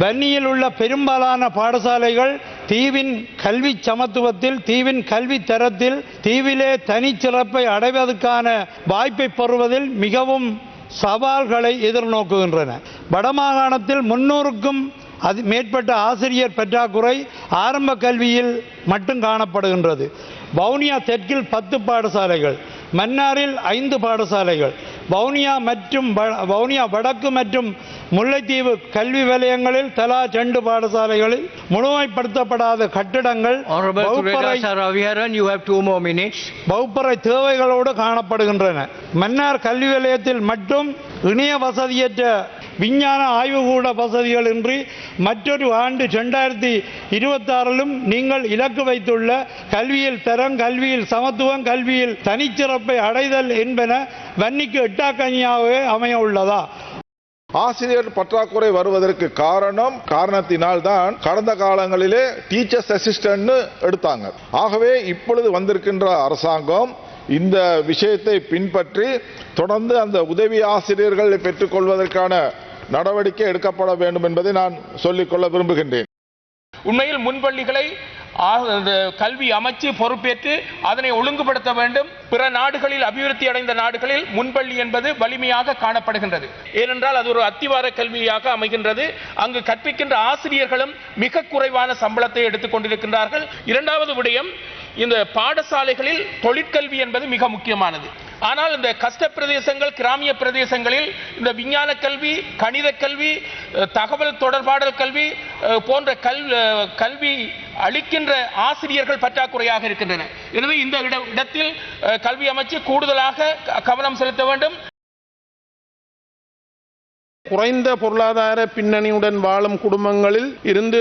பன்னியில் உள்ள பெரும்பாலான பாடசாலைகள் தீவின் கல்வி சமத்துவத்தில் தீவின் கல்வி தரத்தில் தீவிலே தனிச்சிறப்பை அடைவதற்கான வாய்ப்பை பெறுவதில் மிகவும் சவால்களை எதிர்நோக்குகின்றன. வடமாகாணத்தில் முன்னூறுக்கும் அது மேற்பட்ட ஆசிரியர் பற்றாக்குறை ஆரம்ப கல்வியில் மட்டும் காணப்படுகின்றது. வவுனியா தெற்கில் பத்து பாடசாலைகள் மன்னாரில் ஐந்து பாடசாலைகள் வவுனியா மற்றும் வவுனியா வடக்கு மற்றும் முல்லைத்தீவு கல்வி வலயங்களில் தலா ரெண்டு பாடசாலைகளில் முழுமைப்படுத்தப்படாத கட்டிடங்கள் வகுப்பறை தேவைகளோடு காணப்படுகின்றன. மன்னார் கல்வி நிலையத்தில் மட்டும் இணைய வசதியற்ற விஞ்ஞான ஆய்வுகூட வசதிகள் இன்றி மற்றொரு ஆண்டு ரெண்டாயிரத்தி இருபத்தாறிலும் நீங்கள் இலக்கு வைத்துள்ள கல்வியில் தரம் கல்வியில் சமத்துவம் கல்வியில் தனிச்சிறப்பை அடைதல் என்பன வன்னிக்கு எட்டாக்கனியாகவே அமைய உள்ளதா ஆசிரியர் பற்றாக்குறை வருவதற்கு காரணம் காரணத்தினால் தான் கடந்த காலங்களிலே டீச்சர்ஸ் அசிஸ்டன்ட் எடுத்தாங்க. ஆகவே இப்பொழுது வந்திருக்கின்ற அரசாங்கம் இந்த விஷயத்தை பின்பற்றி தொடர்ந்து அந்த உதவி ஆசிரியர்களை பெற்றுக்கொள்வதற்கான நடவடிக்கை எடுக்கப்பட வேண்டும் என்பதை நான் சொல்லிக்கொள்ள விரும்புகின்றேன். உண்மையில் முன்பள்ளிகளை கல்வி அமைச்சு பொறுப்பேற்று அதனை ஒழுங்குபடுத்த வேண்டும். பிற நாடுகளில் அபிவிருத்தி அடைந்த நாடுகளில் முன்பள்ளி என்பது வலிமையாக காணப்படுகின்றது. ஏனென்றால் அது ஒரு அத்திவார கல்வியாக அமைகின்றது. அங்கு கற்பிக்கின்ற ஆசிரியர்களும் மிக குறைவான சம்பளத்தை எடுத்துக் கொண்டிருக்கின்றார்கள். இரண்டாவது விடயம் இந்த பாடசாலைகளில் தொழிற்கல்வி என்பது மிக முக்கியமானது. ஆனால் இந்த கஷ்ட பிரதேசங்கள் கிராமிய பிரதேசங்களில் இந்த விஞ்ஞான கல்வி கணித கல்வி தகவல் தொடர்பாடல் கல்வி போன்ற கல் கல்வி அளிக்கின்ற ஆசிரியர்கள் பற்றாக்குறையாக இருக்கின்றன. எனவே இந்த இட- இடத்தில் கல்வி அமைச்சு கூடுதலாக கவனம் செலுத்த வேண்டும். குறைந்த பொருளாதார பின்னணியுடன் வாழும் குடும்பங்களில் இருந்து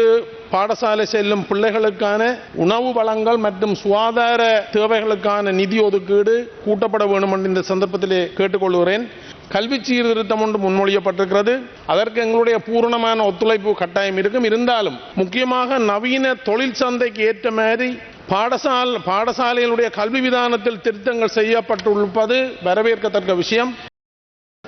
பாடசாலை செல்லும் பிள்ளைகளுக்கான உணவு வளங்கள் மற்றும் சுகாதார தேவைகளுக்கான நிதி ஒதுக்கீடு கூட்டப்பட வேண்டும் என்று இந்த சந்தர்ப்பத்திலே கேட்டுக்கொள்கிறேன். கல்வி சீர்திருத்தம் ஒன்று முன்மொழியப்பட்டிருக்கிறது. அதற்கு எங்களுடைய பூரணமான ஒத்துழைப்பு கட்டாயம் இருக்கும். இருந்தாலும் முக்கியமாக நவீன தொழில் சந்தைக்கு ஏற்ற மாதிரி பாடசால் பாடசாலைகளுடைய கல்வி விதானத்தில் திருத்தங்கள் செய்யப்பட்டுள்ளது. வரவேற்கத்தக்க விஷயம்.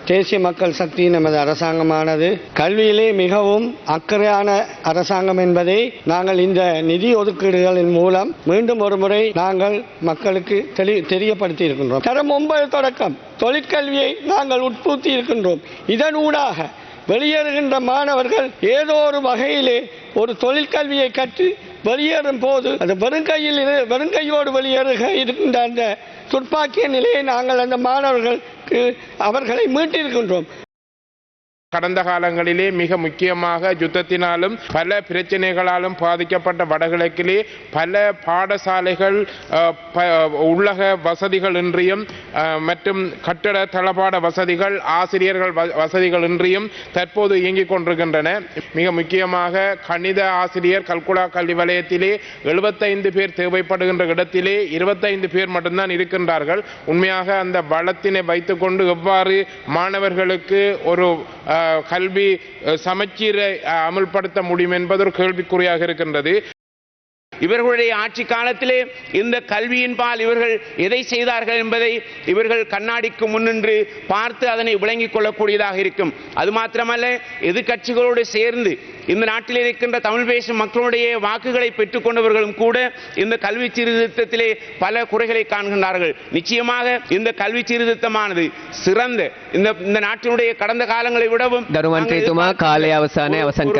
தேசிய மக்கள் சக்தி நமது அரசாங்கமானது. கல்வியிலே மிகவும் அக்கறையான அரசாங்கம் என்பதை நாங்கள் இந்த நிதி ஒதுக்கீடுகளின் மூலம் மீண்டும் ஒரு முறை நாங்கள் மக்களுக்கு தெளி தெரியப்படுத்தி இருக்கின்றோம் தரம் ஒன்பது தொடக்கம். தொழிற்கல்வியை நாங்கள் உட்பூத்தி இருக்கின்றோம். இதன் ஊடாக வெளியேறுகின்ற மாணவர்கள் ஏதோ ஒரு வகையிலே ஒரு தொழிற்கல்வியை கற்று வெளியேறும் போது அந்த வெறுங்கையில் இரு- வெறுங்கையோடு வெளியேறுக இருக்கின்ற அந்த துர்ப்பாக்கிய நிலையை நாங்கள் அந்த மாணவர்களுக்கு அவர்களை மீட்டிருக்கின்றோம். கடந்த காலங்களிலே மிக முக்கியமாக யுத்தத்தினாலும் பல பிரச்சனைகளாலும் பாதிக்கப்பட்ட வடகிழக்கிலே பல பாடசாலைகள் ப- உள்ளக வசதிகள் இன்றியும் மற்றும் கட்டட தளபாட வசதிகள் ஆசிரியர்கள் வ- வசதிகள் இன்றியும் தற்போது இயங்கிக் கொண்டிருக்கின்றன. மிக முக்கியமாக கணித ஆசிரியர் கல்குடா கல்வி வலயத்திலே எழுபத்தைந்து பேர் தேவைப்படுகின்ற இடத்திலே இருபத்தைந்து பேர் மட்டும்தான் இருக்கின்றார்கள். உண்மையாக அந்த வளத்தினை வைத்துக்கொண்டு எவ்வாறு மாணவர்களுக்கு ஒரு கல்வி சமச்சீரை அமல்படுத்த அமுல்படுத்த முடியும் என்பது ஒரு கேள்விக்குறியாக இருக்கின்றது. இவர்களுடைய ஆட்சி காலத்திலே இந்த கல்வியின்பால் இவர்கள் எதை செய்தார்கள் என்பதை இவர்கள் கண்ணாடிக்கு முன்னின்று பார்த்து அதனை விளங்கிக் கொள்ளக்கூடியதாக இருக்கும். அது மாத்திரமல்ல எதிர்கட்சிகளோடு சேர்ந்து இந்த நாட்டில் இருக்கின்ற தமிழ் பேசும் மக்களுடைய வாக்குகளை பெற்றுக்கொண்டவர்களும் கூட இந்த கல்வி சீர்திருத்தத்திலே பல குறைகளை காண்கின்றார்கள். நிச்சயமாக இந்த கல்வி சீர்திருத்தமானது சிறந்த இந்த இந்த நாட்டினுடைய கடந்த காலங்களை விடவும் தருமன் காலை அவசான அவசன்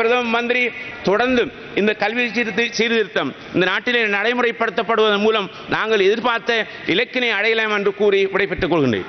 பிரதம மந்திரி தொடர்ந்து இந்த கல்வி சீர்திருத்த சீர்திருத்தம். இந்த நாட்டிலே நடைமுறைப்படுத்தப்படுவதன் மூலம் நாங்கள் எதிர்பார்த்த இலக்கினை அடையலாம் என்று கூறி விடைபெற்றுக் கொள்கின்றேன்.